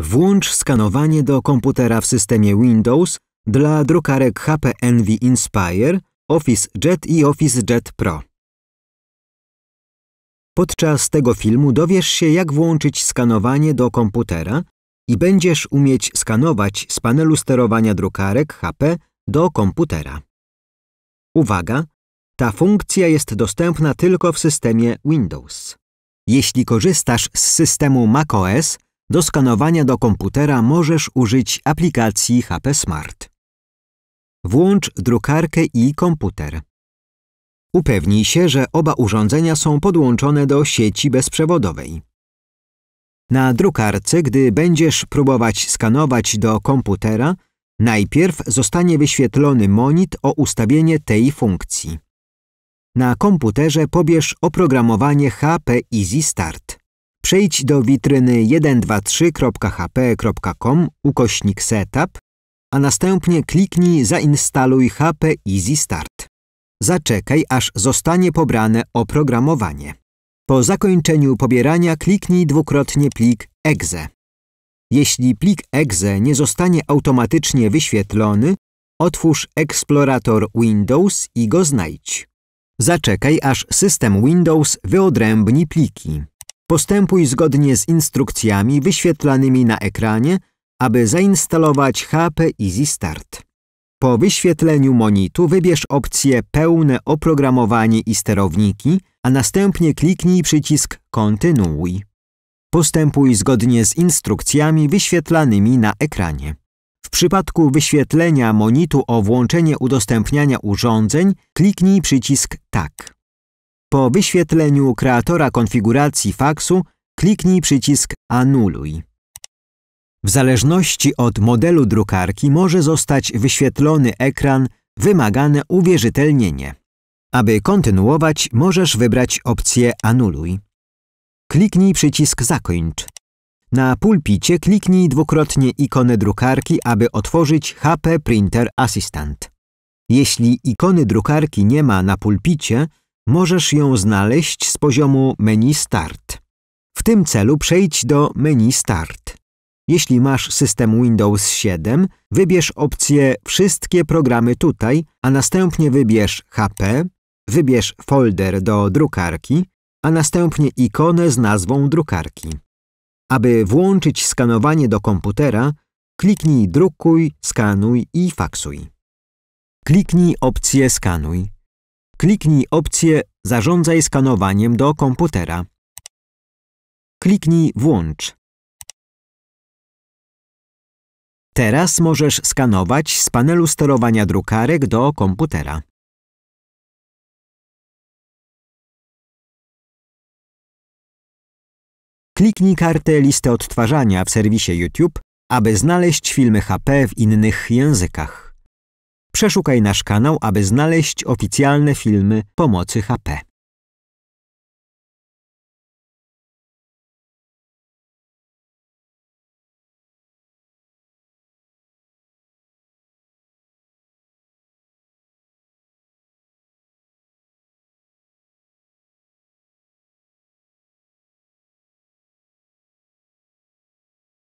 Włącz skanowanie do komputera w systemie Windows dla drukarek HP Envy Inspire, Office Jet i Office Jet Pro. Podczas tego filmu dowiesz się, jak włączyć skanowanie do komputera i będziesz umieć skanować z panelu sterowania drukarek HP do komputera. Uwaga! Ta funkcja jest dostępna tylko w systemie Windows. Jeśli korzystasz z systemu macOS, do skanowania do komputera możesz użyć aplikacji HP Smart. Włącz drukarkę i komputer. Upewnij się, że oba urządzenia są podłączone do sieci bezprzewodowej. Na drukarce, gdy będziesz próbować skanować do komputera, najpierw zostanie wyświetlony monit o ustawienie tej funkcji. Na komputerze pobierz oprogramowanie HP Easy Start. Przejdź do witryny 123.hp.com ukośnik setup, a następnie kliknij Zainstaluj HP Easy Start. Zaczekaj, aż zostanie pobrane oprogramowanie. Po zakończeniu pobierania kliknij dwukrotnie plik exe. Jeśli plik exe nie zostanie automatycznie wyświetlony, otwórz eksplorator Windows i go znajdź. Zaczekaj, aż system Windows wyodrębni pliki. Postępuj zgodnie z instrukcjami wyświetlanymi na ekranie, aby zainstalować HP Easy Start. Po wyświetleniu monitu wybierz opcję Pełne oprogramowanie i sterowniki, a następnie kliknij przycisk Kontynuuj. Postępuj zgodnie z instrukcjami wyświetlanymi na ekranie. W przypadku wyświetlenia monitu o włączenie udostępniania urządzeń, kliknij przycisk Tak. Po wyświetleniu kreatora konfiguracji faksu, kliknij przycisk Anuluj. W zależności od modelu drukarki może zostać wyświetlony ekran Wymagane uwierzytelnienie. Aby kontynuować, możesz wybrać opcję Anuluj. Kliknij przycisk Zakończ. Na pulpicie kliknij dwukrotnie ikonę drukarki, aby otworzyć HP Printer Assistant. Jeśli ikony drukarki nie ma na pulpicie, możesz ją znaleźć z poziomu menu Start. W tym celu przejdź do menu Start. Jeśli masz system Windows 7, wybierz opcję Wszystkie programy tutaj, a następnie wybierz HP, wybierz folder do drukarki, a następnie ikonę z nazwą drukarki. Aby włączyć skanowanie do komputera, kliknij Drukuj, skanuj i faksuj. Kliknij opcję Skanuj. Kliknij opcję Zarządzaj skanowaniem do komputera. Kliknij Włącz. Teraz możesz skanować z panelu sterowania drukarek do komputera. Kliknij kartę Listę odtwarzania w serwisie YouTube, aby znaleźć filmy HP w innych językach. Przeszukaj nasz kanał, aby znaleźć oficjalne filmy pomocy HP.